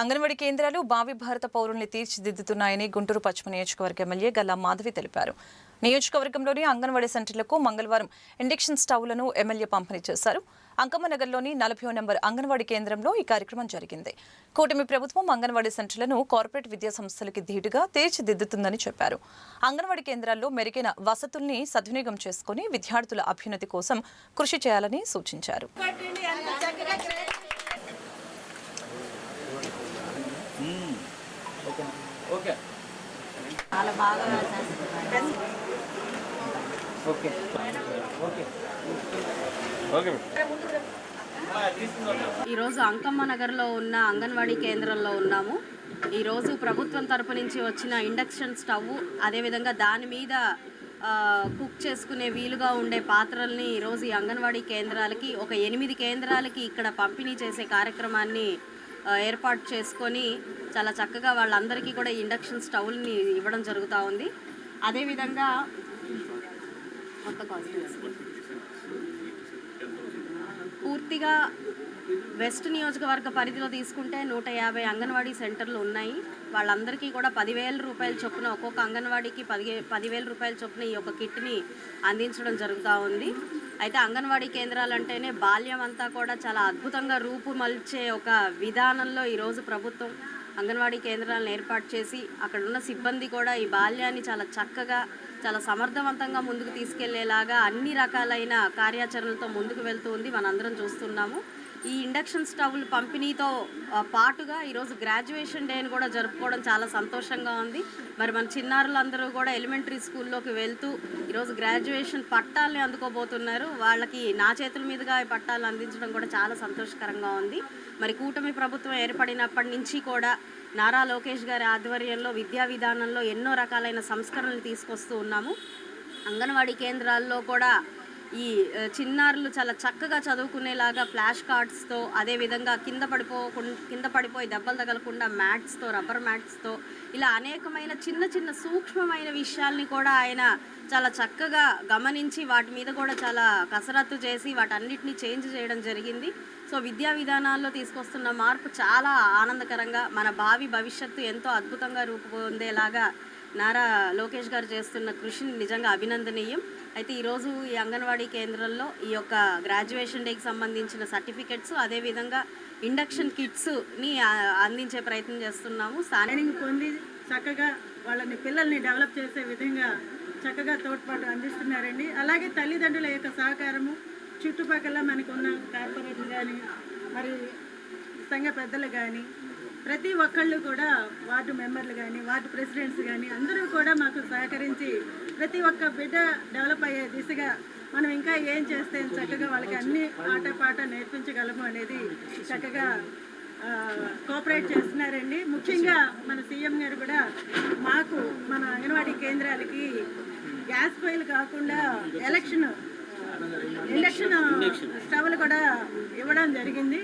అంగన్వాడీ కేంద్రాలు భావి భారత పౌరుల్ని తీర్చిదిద్దుతున్నాయని గుంటూరు పశ్చిమ నియోజకవర్గ ఎమ్మెల్యే గల్లా మాధవి తెలిపారు. నియోజకవర్గంలోని అంగన్వాడీ సెంటర్లకు మంగళవారం ఇండక్షన్ స్టవ్లను ఎమ్మెల్యే పంపిణీ చేశారు. అంకమ్మనగర్లోని నలభై నెంబర్ అంగన్వాడీ కేంద్రంలో ఈ కార్యక్రమం జరిగింది. కూటమి ప్రభుత్వం అంగన్వాడీ సెంటర్లను కార్పొరేట్ విద్యా సంస్థలకి ధీటుగా తీర్చిదిద్దుతుందని చెప్పారు. అంగన్వాడీ కేంద్రాల్లో మెరుగైన వసతుల్ని సద్వినియోగం చేసుకుని విద్యార్థుల అభ్యున్నతి కోసం కృషి చేయాలని సూచించారు. ఓకే. చాలా బాగా ఓకే. ఓకే. ఓకే. ఈరోజు అంకమ్మ నగర్లో ఉన్న అంగన్వాడీ కేంద్రంలో ఉన్నాము. ఈరోజు ప్రభుత్వం తరపు నుంచి వచ్చిన ఇండక్షన్ స్టవ్ అదేవిధంగా దాని మీద కుక్ చేసుకునే వీలుగా ఉండే పాత్రల్ని ఈరోజు ఈ అంగన్వాడీ కేంద్రాలకి ఒక ఎనిమిది కేంద్రాలకి ఇక్కడ పంపిణీ చేసే కార్యక్రమాన్ని ఏర్పాటు చేసుకొని చాలా చక్కగా వాళ్ళందరికీ కూడా ఇండక్షన్ స్టవ్ని ఇవ్వడం జరుగుతూ ఉంది. అదేవిధంగా మొత్తం కాన్స్టిట్యూన్సీ పూర్తిగా వెస్ట్ నియోజకవర్గ పరిధిలో తీసుకుంటే నూట యాభై అంగన్వాడీ సెంటర్లు ఉన్నాయి. వాళ్ళందరికీ కూడా పదివేల రూపాయల చొప్పున ఒక్కొక్క అంగన్వాడీకి పది పదివేల రూపాయల చొప్పున ఈ యొక్క కిట్ని అందించడం జరుగుతూ ఉంది. అయితే అంగన్వాడీ కేంద్రాలు అంటేనే బాల్యం అంతా కూడా చాలా అద్భుతంగా రూపుమల్చే ఒక విధానంలో ఈరోజు ప్రభుత్వం అంగన్వాడీ కేంద్రాలను ఏర్పాటు చేసి అక్కడ ఉన్న సిబ్బంది కూడా ఈ బాల్యాన్ని చాలా చక్కగా చాలా సమర్థవంతంగా ముందుకు తీసుకెళ్ళేలాగా అన్ని రకాలైన కార్యాచరణలతో ముందుకు వెళ్తూ ఉంది. మనందరం చూస్తున్నాము. ఈ ఇండక్షన్ స్టవ్లు పంపిణీతో పాటుగా ఈరోజు గ్రాడ్యుయేషన్ డేని కూడా జరుపుకోవడం చాలా సంతోషంగా ఉంది. మరి మన చిన్నారులందరూ కూడా ఎలిమెంటరీ స్కూల్లోకి వెళ్తూ ఈరోజు గ్రాడ్యుయేషన్ పట్టాలని అందుకోబోతున్నారు. వాళ్ళకి నా చేతుల మీదుగా ఈ పట్టాలు అందించడం కూడా చాలా సంతోషకరంగా ఉంది. మరి కూటమి ప్రభుత్వం ఏర్పడినప్పటి నుంచి కూడా నారా లోకేష్ గారి ఆధ్వర్యంలో విద్యా విధానంలో ఎన్నో రకాలైన సంస్కరణలు తీసుకొస్తూ ఉన్నాము. అంగన్వాడీ కేంద్రాల్లో కూడా ఈ చిన్నారులు చాలా చక్కగా చదువుకునేలాగా ఫ్లాష్ కార్డ్స్తో అదేవిధంగా కింద పడిపోకుండా కింద పడిపోయి దెబ్బలు తగలకుండా మ్యాట్స్తో రబ్బర్ మ్యాట్స్తో ఇలా అనేకమైన చిన్న చిన్న సూక్ష్మమైన విషయాల్ని కూడా ఆయన చాలా చక్కగా గమనించి వాటి మీద కూడా చాలా కసరత్తు చేసి వాటన్నిటిని చేంజ్ చేయడం జరిగింది. సో విద్యా విధానాల్లో తీసుకొస్తున్న మార్పు చాలా ఆనందకరంగా మన భావి భవిష్యత్తు ఎంతో అద్భుతంగా రూపొందేలాగా నారా లోకేష్ గారు చేస్తున్న కృషిని నిజంగా అభినందనీయం. అయితే ఈరోజు ఈ అంగన్వాడీ కేంద్రంలో ఈ యొక్క గ్రాడ్యుయేషన్ డేకి సంబంధించిన సర్టిఫికెట్స్ అదేవిధంగా ఇండక్షన్ కిట్స్ని అందించే ప్రయత్నం చేస్తున్నాము. స్థానిక ట్రైనింగ్ పొంది చక్కగా వాళ్ళని పిల్లల్ని డెవలప్ చేసే విధంగా చక్కగా తోడ్పాటు అందిస్తున్నారండి. అలాగే తల్లిదండ్రుల యొక్క సహకారము చుట్టుపక్కల మనకున్న కార్పొరేట్లు కానీ మరి సంఘ పెద్దలు కానీ ప్రతి ఒక్కళ్ళు కూడా వార్డు మెంబర్లు కానీ వార్డు ప్రెసిడెంట్స్ కానీ అందరూ కూడా మాకు సహకరించి ప్రతి ఒక్క బిడ్డ డెవలప్ అయ్యే దిశగా మనం ఇంకా ఏం చేస్తే చక్కగా వాళ్ళకి అన్ని ఆట పాట నేర్పించగలము అనేది చక్కగా కోఆపరేట్ చేస్తున్నారండి. ముఖ్యంగా మన సీఎం గారు కూడా మాకు మన అంగన్వాడీ కేంద్రాలకి గ్యాస్ పొయ్యిలు కాకుండా ఎలక్షన్ ఇండక్షన్ స్టవ్లు కూడా ఇవ్వడం జరిగింది.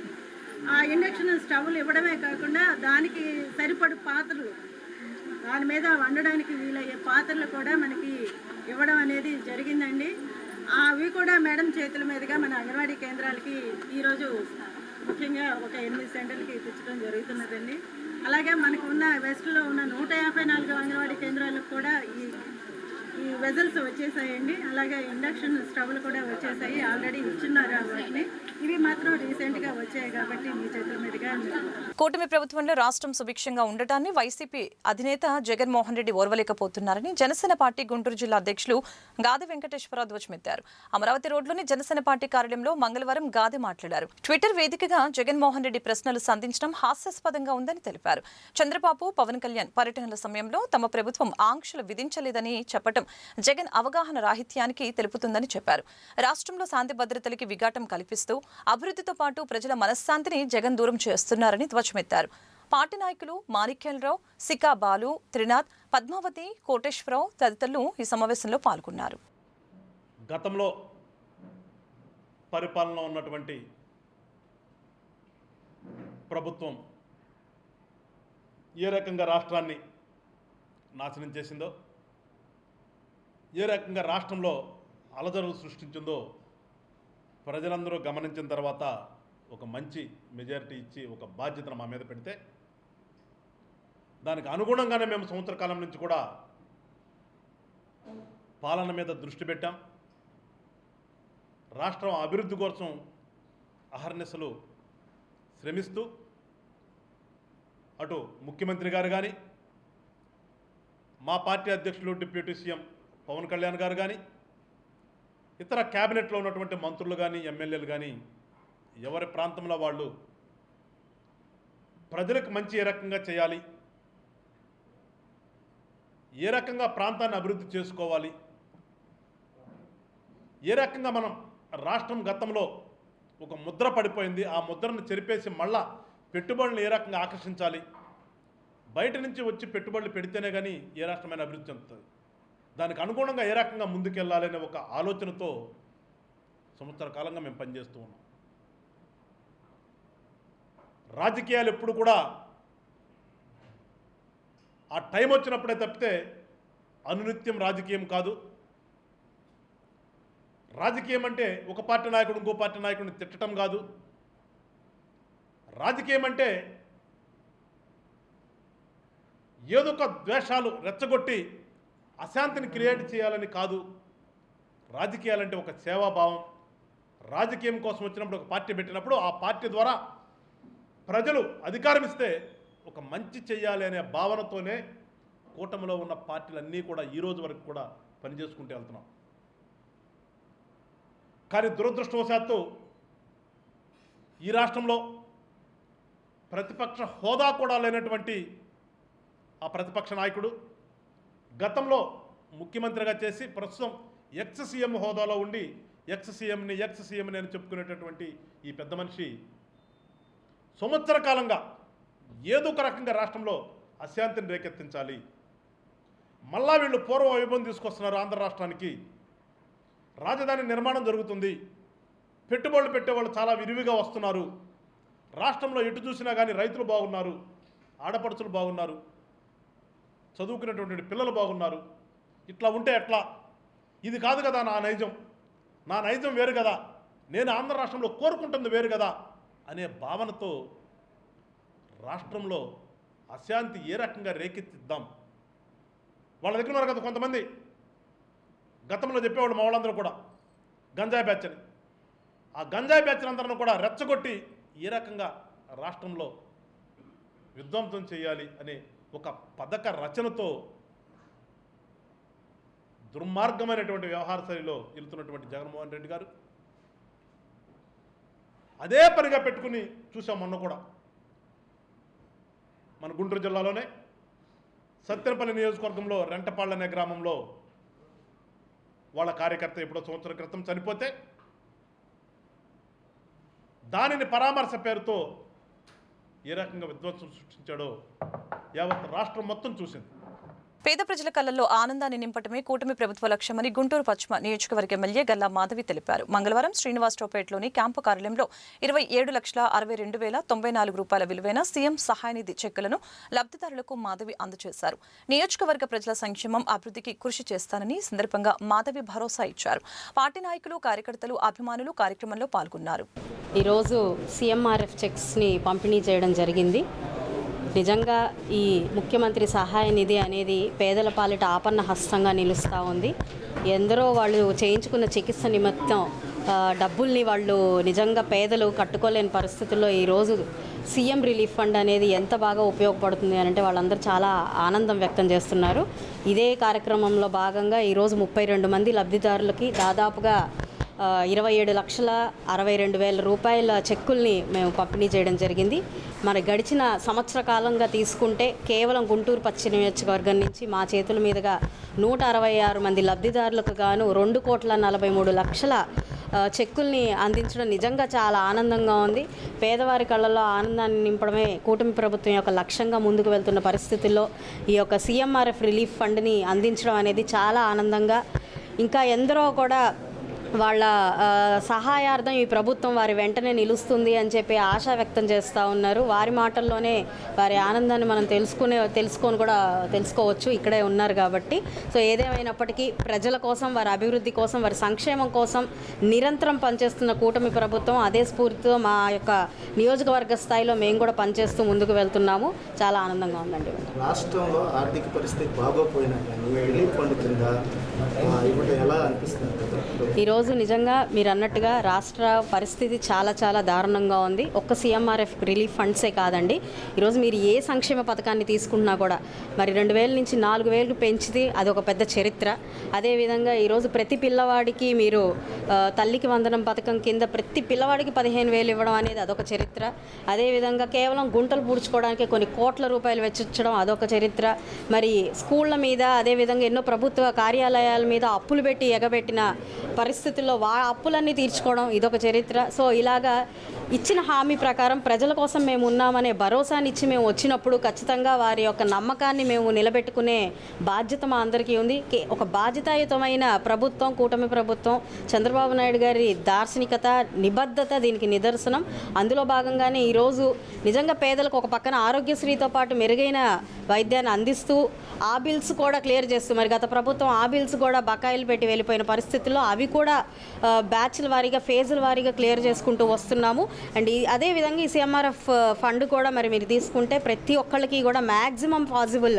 ఆ ఇండక్షన్ స్టవ్లు ఇవ్వడమే కాకుండా దానికి సరిపడు పాత్రలు దాని మీద వండడానికి వీలయ్యే పాత్రలు కూడా మనకి ఇవ్వడం అనేది జరిగిందండి. అవి కూడా మేడం చేతుల మీదుగా మన అంగన్వాడీ కేంద్రాలకి ఈరోజు ముఖ్యంగా ఒక ఎనిమిది సెంటర్లకి తెచ్చడం జరుగుతున్నదండి. అలాగే మనకు ఉన్న వెస్ట్లో ఉన్న నూట యాభై నాలుగు అంగన్వాడీ కేంద్రాలకు కూడా ఈ వెజల్స్ వచ్చేసాయండి. అలాగే ఇండక్షన్ స్టవ్లు కూడా వచ్చేసాయి. ఆల్రెడీ ఇచ్చున్నారు వాటిని. ఇవి మాత్రం రీసెంట్గా వచ్చాయి కాబట్టి మీ చేతుల మీదుగా కూటమి ప్రభుత్వంలో రాష్ట్రం సుభిక్షంగా ఉండటాన్ని వైసీపీ అధినేత జగన్మోహన్ రెడ్డి ఓర్వలేకపోతున్నారని జనసేన పార్టీ గుంటూరు జిల్లా అధ్యక్షులు గాది వెంకటేశ్వరరావు ధ్వజమెత్తారు అమరావతి రోడ్లోని జనసేన పార్టీ కార్యాలయంలో మంగళవారం గాది మాట్లాడారు. ట్విట్టర్ వేదికగా జగన్మోహన్ రెడ్డి ప్రశ్నలు సంధించడం హాస్యాస్పదంగా ఉందని తెలిపారు. చంద్రబాబు పవన్ కళ్యాణ్ పర్యటనల సమయంలో తమ ప్రభుత్వం ఆంక్షలు విధించలేదని చెప్పడం జగన్ అవగాహన రాహిత్యానికి తెలుపుతుందని చెప్పారు. రాష్ట్రంలో శాంతి భద్రతలకి విఘాటం కల్పిస్తూ అభివృద్ధితో పాటు ప్రజల మనశ్శాంతిని జగన్ దూరం చేస్తున్నారని ధ్వజమెత్తారు. పార్టీ నాయకులు మాణిక్యాలరావు సికా బాలు త్రినాథ్ పద్మావతి కోటేశ్వరరావు తదితరులు ఈ సమావేశంలో పాల్గొన్నారు. గతంలో పరిపాలన ఉన్నటువంటి ప్రభుత్వం ఏ రకంగా రాష్ట్రాన్ని నాశనం చేసిందో ఏ రకంగా రాష్ట్రంలో అలజడులు సృష్టించిందో ప్రజలందరూ గమనించిన తర్వాత ఒక మంచి మెజారిటీ ఇచ్చి ఒక బాధ్యతను మా మీద పెడితే దానికి అనుగుణంగానే మేము సంవత్సర కాలం నుంచి కూడా పాలన మీద దృష్టి పెట్టాం. రాష్ట్రం అభివృద్ధి కోసం అహర్నిశలు శ్రమిస్తూ అటు ముఖ్యమంత్రి గారు కానీ మా పార్టీ అధ్యక్షులు డిప్యూటీ సీఎం పవన్ కళ్యాణ్ గారు కానీ ఇతర క్యాబినెట్లో ఉన్నటువంటి మంత్రులు కానీ ఎమ్మెల్యేలు కానీ ఎవరి ప్రాంతంలో వాళ్ళు ప్రజలకు మంచి ఏ రకంగా చేయాలి ఏ రకంగా ప్రాంతాన్ని అభివృద్ధి చేసుకోవాలి ఏ రకంగా మనం రాష్ట్రం గతంలో ఒక ముద్ర పడిపోయింది ఆ ముద్రను చెరిపేసి మళ్ళా పెట్టుబడులను ఏ రకంగా ఆకర్షించాలి బయట నుంచి వచ్చి పెట్టుబడులు పెడితేనే కానీ ఏ రాష్ట్రమైన అభివృద్ధి చెందుతుంది. దానికి అనుగుణంగా ఏ రకంగా ముందుకెళ్ళాలనే ఒక ఆలోచనతో సంవత్సర కాలంగా మేము పనిచేస్తూ ఉన్నాం. రాజకీయాలు ఎప్పుడు కూడా ఆ టైం వచ్చినప్పుడే తప్పితే అనునిత్యం రాజకీయం కాదు. రాజకీయం అంటే ఒక పార్టీ నాయకుడు ఇంకో పార్టీ నాయకుడిని తిట్టడం కాదు. రాజకీయం అంటే ఏదో ఒక ద్వేషాలు రెచ్చగొట్టి అశాంతిని క్రియేట్ చేయాలని కాదు. రాజకీయాలంటే ఒక సేవాభావం. రాజకీయం కోసం వచ్చినప్పుడు ఒక పార్టీ పెట్టినప్పుడు ఆ పార్టీ ద్వారా ప్రజలు అధికారం ఇస్తే ఒక మంచి చేయాలి అనే భావనతోనే కూటమిలో ఉన్న పార్టీలన్నీ కూడా ఈ రోజు వరకు కూడా పనిచేసుకుంటూ వెళ్తున్నాం. కానీ దురదృష్టవశాత్తు ఈ రాష్ట్రంలో ప్రతిపక్ష హోదా కూడా లేనటువంటి ఆ ప్రతిపక్ష నాయకుడు గతంలో ముఖ్యమంత్రిగా చేసి ప్రస్తుతం ఎక్స్ సీఎం హోదాలో ఉండి ఎక్స్ సీఎంని ఎక్స్ సీఎంని అని చెప్పుకునేటటువంటి ఈ పెద్ద మనిషి సంవత్సర కాలంగా ఏదో ఒక రకంగా రాష్ట్రంలో అశాంతిని రేకెత్తించాలి. మళ్ళా వీళ్ళు పూర్వ వైభవం తీసుకొస్తున్నారు ఆంధ్ర రాష్ట్రానికి. రాజధాని నిర్మాణం జరుగుతుంది. పెట్టుబడులు పెట్టేవాళ్ళు చాలా విరివిగా వస్తున్నారు. రాష్ట్రంలో ఎటు చూసినా కానీ రైతులు బాగున్నారు ఆడపడుచులు బాగున్నారు. చదువుకునేటువంటి పిల్లలు బాగున్నారు. ఇట్లా ఉంటే ఎట్లా? ఇది కాదు కదా నా నైజం. నా నైజం వేరు కదా. నేను ఆంధ్ర రాష్ట్రంలో కోరుకుంటుంది వేరు కదా అనే భావనతో రాష్ట్రంలో అశాంతి ఏ రకంగా రేకెత్తిద్దాం? వాళ్ళ దగ్గర ఉన్నారు కదా కొంతమంది. గతంలో చెప్పేవాళ్ళు మా వాళ్ళందరూ కూడా. గంజాయి బ్యాచ్ అని ఆ గంజాయి బ్యాచ్ అందరిని కూడా రెచ్చగొట్టి ఏ రకంగా రాష్ట్రంలో విధ్వంసం చేయాలి అనే ఒక పథక రచనతో దుర్మార్గమైనటువంటి వ్యవహార శైలిలో వెళ్తున్నటువంటి జగన్మోహన్ రెడ్డి గారు. అదే పనిగా పెట్టుకుని చూసాం మొన్న కూడా. మన గుంటూరు జిల్లాలోనే సత్తెనపల్లి నియోజకవర్గంలో రెంటపాళ్ళ అనే గ్రామంలో వాళ్ళ కార్యకర్త ఎప్పుడో సంవత్సరం క్రితం చనిపోతే దానిని పరామర్శ పేరుతో ఏ రకంగా విధ్వంసం సృష్టించాడో యావత్ రాష్ట్రం మొత్తం చూసింది. పేద ప్రజల కళ్ళల్లో ఆనందాన్ని నింపటమే కూటమి ప్రభుత్వ లక్ష్యమని గుంటూరు పశ్చిమ నియోజకవర్గ ఎమ్మెల్యే గల్లా మాధవి తెలిపారు. మంగళవారం శ్రీనివాసరావుపేటలోని క్యాంపు కార్యాలయంలో ఇరవై ఏడు లక్షల అరవై రెండు వేల తొంభై నాలుగు రూపాయల విలువైన సీఎం సహాయనిధి చెక్కులను లబ్ధిదారులకు మాధవి అందజేశారు. నియోజకవర్గ ప్రజల సంక్షేమం అభివృద్ధికి కృషి చేస్తానని సందర్భంగా మాధవి భరోసా ఇచ్చారు. పార్టీ నాయకులు కార్యకర్తలు అభిమానులు కార్యక్రమంలో పాల్గొన్నారు. ఈరోజు సీఎంఆర్ఎఫ్ చెక్స్ని పంపిణీ చేయడం జరిగింది. నిజంగా ఈ ముఖ్యమంత్రి సహాయ నిధి అనేది పేదల పాలిట ఆపన్న హస్తంగా నిలుస్తూ ఉంది. ఎందరో వాళ్ళు చేయించుకున్న చికిత్స నిమిత్తం డబ్బుల్ని వాళ్ళు నిజంగా పేదలు కట్టుకోలేని పరిస్థితుల్లో ఈరోజు సీఎం రిలీఫ్ ఫండ్ అనేది ఎంత బాగా ఉపయోగపడుతుంది అని అంటే వాళ్ళందరూ చాలా ఆనందం వ్యక్తం చేస్తున్నారు. ఇదే కార్యక్రమంలో భాగంగా ఈరోజు ముప్పై రెండు మంది లబ్ధిదారులకి దాదాపుగా ఇరవై ఏడు లక్షల అరవై రెండు వేల రూపాయల చెక్కుల్ని మేము పంపిణీ చేయడం జరిగింది. మరి గడిచిన సంవత్సర కాలంగా తీసుకుంటే కేవలం గుంటూరు పశ్చిమ నియోజకవర్గం నుంచి మా చేతుల మీదుగా నూట అరవై ఆరు మంది లబ్ధిదారులకు గాను రెండు కోట్ల నలభై మూడు లక్షల చెక్కుల్ని అందించడం నిజంగా చాలా ఆనందంగా ఉంది. పేదవారి కళ్ళల్లో ఆనందాన్ని నింపడమే కూటమి ప్రభుత్వం యొక్క లక్ష్యంగా ముందుకు వెళ్తున్న పరిస్థితుల్లో ఈ యొక్క సీఎంఆర్ఎఫ్ రిలీఫ్ ఫండ్ని అందించడం అనేది చాలా ఆనందంగా ఇంకా ఎందరో కూడా వాళ్ళ సహాయార్థం ఈ ప్రభుత్వం వారి వెంటనే నిలుస్తుంది అని చెప్పి ఆశ వ్యక్తం చేస్తూ ఉన్నారు. వారి మాటల్లోనే వారి ఆనందాన్ని మనం తెలుసుకునే తెలుసుకొని కూడా తెలుసుకోవచ్చు. ఇక్కడే ఉన్నారు కాబట్టి. సో ఏదేమైనప్పటికీ ప్రజల కోసం వారి అభివృద్ధి కోసం వారి సంక్షేమం కోసం నిరంతరం పనిచేస్తున్న కూటమి ప్రభుత్వం అదే స్ఫూర్తితో మా యొక్క నియోజకవర్గ స్థాయిలో మేము కూడా పనిచేస్తూ ముందుకు వెళ్తున్నాము. చాలా ఆనందంగా ఉందండి. రాష్ట్రంలో ఆర్థిక పరిస్థితి బాగోపోయినా కానీ ఎలా అనిపిస్తుంది? ఈరోజు నిజంగా మీరు అన్నట్టుగా రాష్ట్ర పరిస్థితి చాలా చాలా దారుణంగా ఉంది. ఒక్క సీఎంఆర్ఎఫ్ రిలీఫ్ ఫండ్సే కాదండి. ఈరోజు మీరు ఏ సంక్షేమ పథకాన్ని తీసుకుంటున్నా కూడా మరి రెండు వేల నుంచి నాలుగు వేలకు పెంచితే అది ఒక పెద్ద చరిత్ర. అదేవిధంగా ఈరోజు ప్రతి పిల్లవాడికి మీరు తల్లికి వందనం పథకం కింద ప్రతి పిల్లవాడికి పదిహేను వేలు ఇవ్వడం అనేది అదొక చరిత్ర. అదేవిధంగా కేవలం గుంటలు పూడ్చుకోవడానికి కొన్ని కోట్ల రూపాయలు వెచ్చించడం అదొక చరిత్ర. మరి స్కూళ్ళ మీద అదేవిధంగా ఎన్నో ప్రభుత్వ కార్యాలయాల మీద అప్పులు పెట్టి ఎగబెట్టిన పరిస్థితుల్లో వా అప్పులన్నీ తీర్చుకోవడం ఇదొక చరిత్ర. సో ఇలాగా ఇచ్చిన హామీ ప్రకారం ప్రజల కోసం మేము ఉన్నామనే భరోసాని ఇచ్చి మేము వచ్చినప్పుడు ఖచ్చితంగా వారి యొక్క నమ్మకాన్ని మేము నిలబెట్టుకునే బాధ్యత మా అందరికీ ఉంది. ఒక బాధ్యతాయుతమైన ప్రభుత్వం కూటమి ప్రభుత్వం చంద్రబాబు నాయుడు గారి దార్శనికత నిబద్ధత దీనికి నిదర్శనం. అందులో భాగంగానే ఈరోజు నిజంగా పేదలకు ఒక పక్కన ఆరోగ్యశ్రీతో పాటు మెరుగైన వైద్యాన్ని అందిస్తూ ఆ బిల్స్ కూడా క్లియర్ చేస్తూ మరి గత ప్రభుత్వం ఆ బిల్స్ కూడా బకాయిలు పెట్టి వెళ్ళిపోయిన పరిస్థితుల్లో అవి కూడా బ్యాచ్ల వారీగా ఫేజుల వారీగా క్లియర్ చేసుకుంటూ వస్తున్నాము. అండ్ అదే విధంగా ఈ సిఎంఆర్ఎఫ్ ఫండ్ కూడా మరి మీరు తీసుకుంటే ప్రతి ఒక్కళ్ళకి కూడా మ్యాక్సిమం పాసిబుల్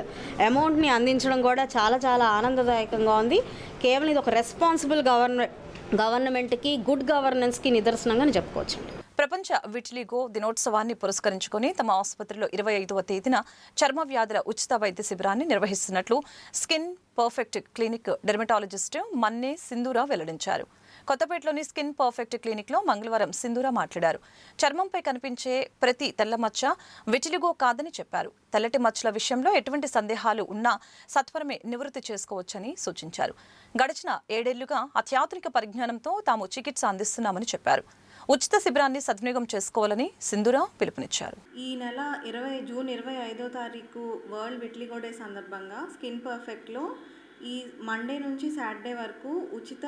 అమౌంట్ని అందించడం కూడా చాలా చాలా ఆనందదాయకంగా ఉంది. కేవలం ఇది ఒక రెస్పాన్సిబుల్ గవర్న గవర్నమెంట్కి గుడ్ గవర్నెన్స్కి నిదర్శనంగా నేను చెప్పుకోవచ్చు ప్రపంచ విటిలిగో దినోత్సవాన్ని పురస్కరించుకొని తమ ఆసుపత్రిలో ఇరవై ఐదవ తేదీన చర్మ వ్యాధుల ఉచిత వైద్య శిబిరాన్ని నిర్వహిస్తున్నట్లు skin perfect clinic dermatologist Manne Sindhura వెల్లడించారు. కొత్తపేటలోని స్కిన్ పర్ఫెక్ట్ క్లినిక్లో మంగళవారం సింధూరా మాట్లాడారు. చర్మంపై కనిపించే ప్రతి తెల్ల మచ్చ విటిలిగో కాదని చెప్పారు. తెల్లటి మచ్చల విషయంలో ఎటువంటి సందేహాలు ఉన్నా సత్వరమే నివృత్తి చేసుకోవచ్చని సూచించారు. గడిచిన ఏడేళ్ళుగా అత్యాధునిక పరిజ్ఞానంతో తాము చికిత్స అందిస్తున్నామని చెప్పారు. ఉచిత శిబిరాన్ని సద్వినియోగం చేసుకోవాలని సింధురా పిలుపునిచ్చారు. ఈ నెల ఇరవై జూన్ ఇరవై ఐదో తారీఖు వరల్డ్ విట్లిగో డే సందర్భంగా స్కిన్ పర్ఫెక్ట్లో ఈ మండే నుంచి సాటర్డే వరకు ఉచిత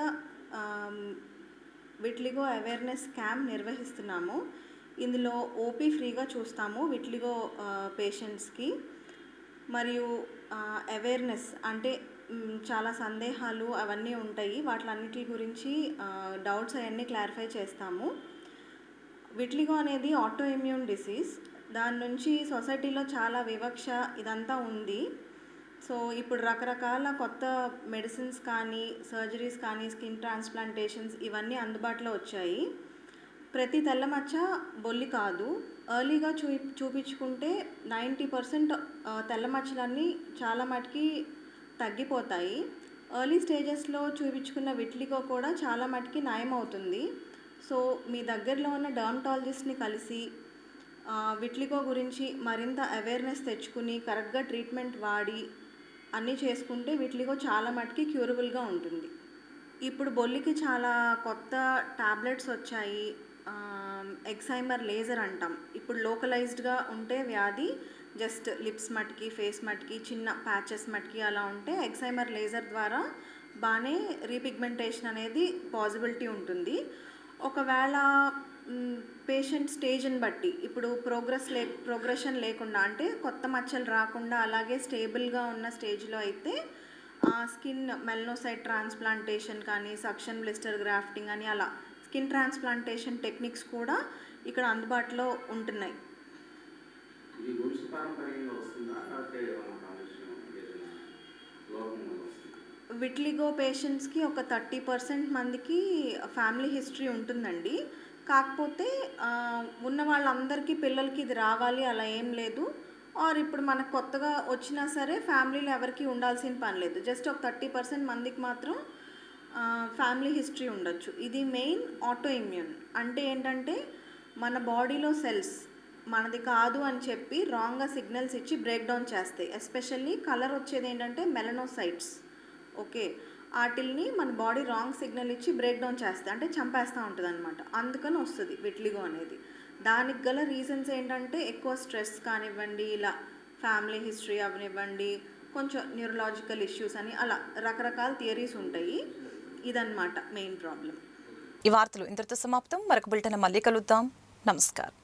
విట్లిగో అవేర్నెస్ క్యాంప్ నిర్వహిస్తున్నాము. ఇందులో ఓపీ ఫ్రీగా చూస్తాము విట్లిగో పేషెంట్స్కి. మరియు అవేర్నెస్ అంటే చాలా సందేహాలు అవన్నీ ఉంటాయి. వాటిలన్నిటి గురించి డౌట్స్ అవన్నీ క్లారిఫై చేస్తాము. విట్లిగో అనేది ఆటో ఇమ్యూన్ డిసీజ్. దాని నుంచి సొసైటీలో చాలా వివక్ష ఇదంతా ఉంది. సో ఇప్పుడు రకరకాల కొత్త మెడిసిన్స్ కానీ సర్జరీస్ కానీ స్కిన్ ట్రాన్స్ప్లాంటేషన్స్ ఇవన్నీ అందుబాటులో వచ్చాయి. ప్రతి తెల్ల మచ్చ బొల్లి కాదు. ఎర్లీగా చూ చూపించుకుంటే నైంటీ పర్సెంట్ తెల్ల మచ్చలన్నీ చాలా మటుకి తగ్గిపోతాయి. ఎర్లీ స్టేజెస్లో చూపించుకున్న విట్లిగో కూడా చాలా మటుకి నయం అవుతుంది సో మీ దగ్గరలో ఉన్న డర్మటాలజిస్ట్ని కలిసి విట్లిగో గురించి మరింత అవేర్నెస్ తెచ్చుకుని కరెక్ట్గా ట్రీట్మెంట్ వాడి అన్నీ చేసుకుంటే విట్లిగో చాలా మటుకి క్యూరబుల్గా ఉంటుంది. ఇప్పుడు బొల్లికి చాలా కొత్త టాబ్లెట్స్ వచ్చాయి. ఎక్సైమర్ లేజర్ అంటాం. ఇప్పుడు లోకలైజ్డ్గా ఉంటే వ్యాధి జస్ట్ లిప్స్ మట్టికి ఫేస్ మట్టికి చిన్న ప్యాచెస్ మట్టికి అలా ఉంటే ఎక్సైమర్ లేజర్ ద్వారా బాగానే రీపిగ్మెంటేషన్ అనేది పాసిబిలిటీ ఉంటుంది. ఒకవేళ పేషెంట్ స్టేజ్ని బట్టి ఇప్పుడు ప్రోగ్రెస్ లే ప్రోగ్రెషన్ లేకుండా అంటే కొత్త మచ్చలు రాకుండా అలాగే స్టేబుల్గా ఉన్న స్టేజ్లో అయితే స్కిన్ మెల్నోసైట్ ట్రాన్స్ప్లాంటేషన్ కానీ సక్షన్ బ్లిస్టర్ గ్రాఫ్టింగ్ అని అలా స్కిన్ ట్రాన్స్ప్లాంటేషన్ టెక్నిక్స్ కూడా ఇక్కడ అందుబాటులో ఉంటున్నాయి. ఇది వంశ పారంపర్యంగా వస్తుందా. లేకపోతే కాలుష్యం విట్లిగో పేషెంట్స్కి ఒక థర్టీ పర్సెంట్ మందికి ఫ్యామిలీ హిస్టరీ ఉంటుందండి. కాకపోతే ఉన్న వాళ్ళందరికీ పిల్లలకి ఇది రావాలి అలా ఏం లేదు. ఆర్ ఇప్పుడు మనకు కొత్తగా వచ్చినా సరే ఫ్యామిలీలో ఎవరికి ఉండాల్సిన పని లేదు. జస్ట్ ఒక థర్టీ పర్సెంట్ మందికి మాత్రం ఫ్యామిలీ హిస్టరీ ఉండొచ్చు. ఇది మెయిన్ ఆటో ఇమ్యూన్ అంటే ఏంటంటే మన బాడీలో సెల్స్ మనది కాదు అని చెప్పి రాంగ్గా సిగ్నల్స్ ఇచ్చి బ్రేక్ డౌన్ చేస్తాయి. ఎస్పెషల్లీ కలర్ వచ్చేది ఏంటంటే మెలనోసైట్స్ ఓకే వాటిల్ని మన బాడీ రాంగ్ సిగ్నల్ ఇచ్చి బ్రేక్ డౌన్ చేస్తాయి. అంటే చంపేస్తూ ఉంటుంది అనమాట అందుకని వస్తుంది విట్లిగో అనేది. దానికి గల రీజన్స్ ఏంటంటే ఎక్కువ స్ట్రెస్ కానివ్వండి ఇలా ఫ్యామిలీ హిస్టరీ అవనివ్వండి కొంచెం న్యూరలాజికల్ ఇష్యూస్ అని అలా రకరకాల థియరీస్ ఉంటాయి. ఇదన్నమాట మెయిన్ ప్రాబ్లం ఈ వార్తలు ఇంతటితో సమాప్తం. మరొక బులెటిన్ మళ్ళీ కలుద్దాం. నమస్కారం.